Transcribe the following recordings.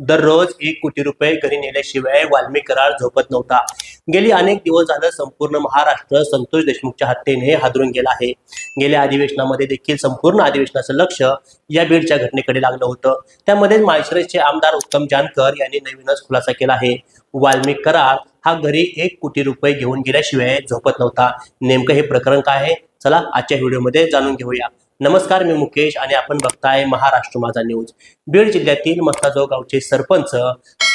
दररोज एक कोटी रुपये घरी नेल्याशिवाय वाल्मी करार झोपत नव्हता. गेली अनेक दिवस झालं संपूर्ण महाराष्ट्र संतोष देशमुखच्या हत्येने हादरून गेला आहे. गेल्या अधिवेशनामध्ये देखील संपूर्ण अधिवेशनाचं लक्ष या बीडच्या घटनेकडे लागलं होतं. त्यामध्ये माळशिरसचे आमदार उत्तम जानकर यांनी नवीनच खुलासा केला आहे. वाल्मी करार हा घरी एक कोटी रुपये घेऊन गेल्याशिवाय झोपत नव्हता. नेमकं हे प्रकरण काय आहे? चला आजच्या व्हिडिओमध्ये जाणून घेऊया. नमस्कार मी मुकेश आणि आपण बघताय महाराष्ट्र माझा न्यूज. बीड जिल्ह्यातील मस्ताजो गावचे सरपंच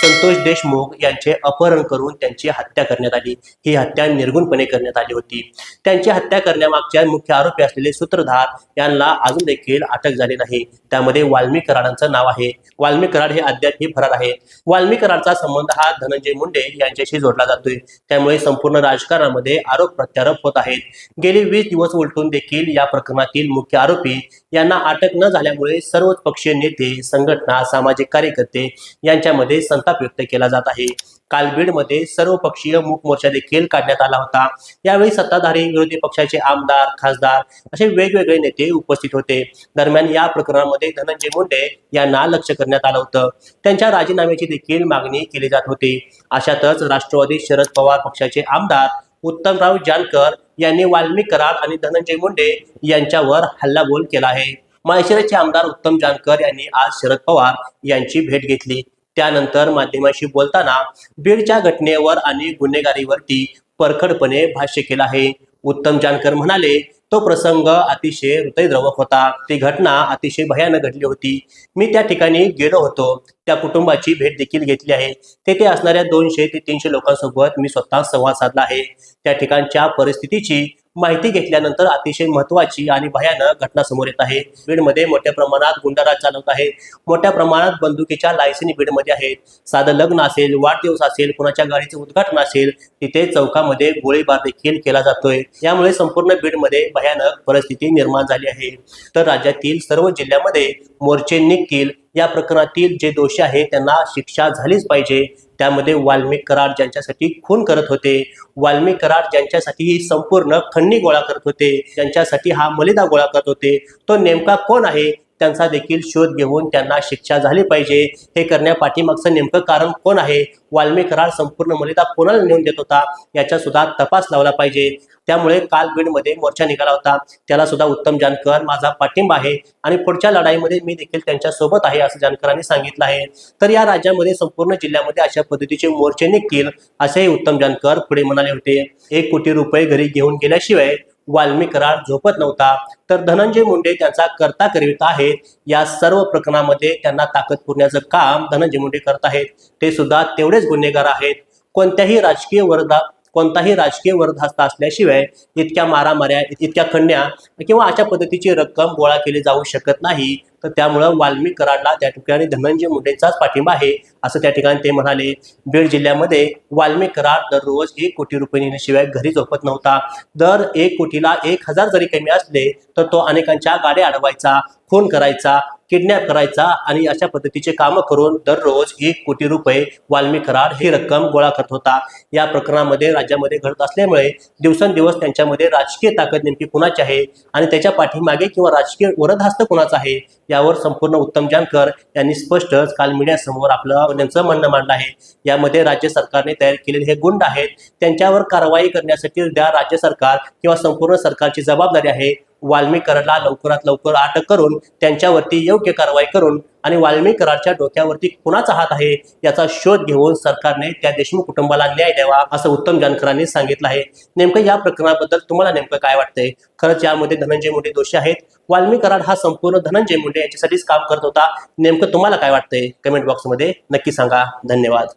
संतोष देशमुख यांचे अपहरण करून त्यांची हत्या करण्यात आली. ही हत्या निर्गुणपणे करण्यात आली होती. त्यांची हत्या करण्यामागच्या मुख्य आरोपी असलेले सूत्रधार यांना अजून देखील अटक झाली नाही. त्यामध्ये वाल्मी कराडांचं नाव आहे. वाल्मी कराड हे अद्यापही फरार आहेत. वाल्मी कराडचा संबंध हा धनंजय मुंडे यांच्याशी जोडला जातोय. त्यामुळे संपूर्ण राजकारणामध्ये आरोप प्रत्यारोप होत आहेत. गेले वीस दिवस उलटून देखील या प्रकरणातील मुख्य आरोपी यांना अटक न झाल्यामुळे सर्वच पक्षीय नेते संघटना सामाजिक कार्यकर्ते यांच्यामध्ये संताप व्यक्त केला जात आहे. काल बीडमध्ये सर्व पक्षीय मूक मोर्चा देखील काढण्यात आला होता. यावेळी सत्ताधारी विरोधी पक्षाचे आमदार खासदार असे वेगवेगळे नेते उपस्थित होते. दरम्यान या प्रकरणामध्ये धनंजय मुंडे यांना लक्ष करण्यात आलं होतं. त्यांच्या राजीनाम्याची देखील मागणी केली जात होती. अशातच राष्ट्रवादी शरद पवार पक्षाचे आमदार उत्तमराव जानकर यांनी वाल्मिक कराड आणि धनंजय मुंडे यांच्यावर हल्लाबोल केला आहे. माळशिरसचे आमदार उत्तम जानकर यांनी आज शरद पवार यांची भेट घेतली. त्यानंतर माध्यमांशी बोलताना बीडच्या घटनेवर आणि गुन्हेगारीवरती परखडपणे भाष्य केलं आहे. उत्तम जानकर म्हणाले तो प्रसंग अतिशय हृदयद्रवक होता. ती घटना अतिशय भयानक घडली होती. मी त्या ठिकाणी गेलो होतो. त्या कुटुंबाची भेट देखील घेतली आहे. तेथे असणाऱ्या दोनशे ते तीनशे लोकांसोबत मी स्वतः संवाद साधला आहे. त्या ठिकाणच्या परिस्थितीची माहिती घेतल्यानंतर अतिशय महत्वाची आणि भयानक घटना समोर येत आहे. बीडमध्ये मोठ्या प्रमाणात गुंडाराज चालवत आहे. मोठ्या प्रमाणात बंदुकीच्या लायसनी बीडमध्ये आहेत. साधं लग्न असेल वाढदिवस असेल कुणाच्या गाडीचे उद्घाटन असेल तिथे चौकामध्ये गोळीबार देखील केला जातोय. यामुळे संपूर्ण बीडमध्ये भयानक परिस्थिती निर्माण झाली आहे. तर राज्यातील सर्व जिल्ह्यामध्ये मोर्चे निघतील या प्रकरणातील जे दोषी आहे त्यांना शिक्षा झालीच पाहिजे. त्यामध्ये वाल्मिक कराड ज्यांच्यासाठी खून करत होते. वाल्मिक कराड ज्यांच्यासाठी ही संपूर्ण खंडणी गोळा करत होते. ज्यांच्यासाठी हा मलिदा गोळा करत होते. तो नेमका कोण आहे? त्यांचा देखील शोध घेऊन त्यांना शिक्षा झाली पाहिजे. हे करण्या पाठीमागचं नेमकं कारण कोण आहे? वाल्मिक कराड संपूर्ण मलिदा कोणाला नेऊन देत होता? याचा सुद्धा तपास लावला पाहिजे. त्यामुळे काल बीडमध्ये मोर्चा निघाला होता. त्याला सुद्धा उत्तम जानकर माझा पाठिंबा आहे आणि पुढच्या लढाईमध्ये मी देखील त्यांच्यासोबत आहे असं जानकरांनी सांगितलं आहे. तर या राज्यामध्ये संपूर्ण जिल्ह्यामध्ये अशा पद्धतीचे मोर्चे निघतील असेही उत्तम जानकर पुढे म्हणाले होते. एक कोटी रुपये घरी घेऊन गेल्याशिवाय वाल्मी करार झोपत नव्हता तर धनंजय मुंडे त्यांचा करता करीत आहेत. या सर्व प्रकरणामध्ये त्यांना ताकद पुरण्याचं काम धनंजय मुंडे करत आहेत. ते सुद्धा तेवढेच गुन्हेगार आहेत. कोणत्याही राजकीय वर्धा कोणताही राजकीय वरदहस्त असल्याशिवाय इतक्या मारामाऱ्या इतक्या खंड्या किंवा अशा पद्धतीची रक्कम गोळा केली जाऊ शकत नाही. तर त्यामुळं वाल्मिक कराडला त्या ठिकाणी धनंजय मुंडेंचाच पाठिंबा आहे असं त्या ठिकाणी ते म्हणाले. बीड जिल्ह्यामध्ये वाल्मिक कराड दररोज एक कोटी रुपये नेण्याशिवाय घरी झोपत नव्हता. दर एक कोटीला एक हजार जरी कमी असले तर तो अनेकांच्या गाड्या अडवायचा खून करायचा किडनॅप करायचा आणि अशा पद्धतीचे कामं करून दररोज एक कोटी रुपये वाल्मिक कराड ही रक्कम गोळा करत होता. या प्रकरणामध्ये राज्यामध्ये घडत असल्यामुळे दिवसेंदिवस त्यांच्यामध्ये राजकीय ताकद नेमकी कुणाची आहे आणि त्याच्या पाठीमागे किंवा राजकीय वरदहस्त कुणाचा आहे यावर संपूर्ण उत्तम जानकर यांनी स्पष्टच काल मीडियासमोर आपलं त्यांचं म्हणणं मांडलं आहे. यामध्ये राज्य सरकारने तयार केलेले हे गुंड आहेत त्यांच्यावर कारवाई करण्यासाठी द्या राज्य सरकार किंवा संपूर्ण सरकारची जबाबदारी आहे वाल्मीकरला लवकरात लवकर अटक करून त्यांच्यावरती योग्य कारवाई करून आणि वाल्मीकरांच्या डोक्यावरती कुणाचा हात आहे याचा शोध घेऊन सरकारने त्या देशमुख कुटुंबाला न्याय द्यावा असं उत्तम जानकरांनी सांगितलं आहे. नेमकं या प्रकरणाबद्दल तुम्हाला नेमकं काय वाटतंय? खरंच यामध्ये धनंजय मुंडे दोषी आहेत. वाल्मिक हा संपूर्ण धनंजय मुंडे यांच्यासाठीच काम करत होता. नेमकं तुम्हाला काय वाटतंय? कमेंट बॉक्समध्ये नक्की सांगा. धन्यवाद.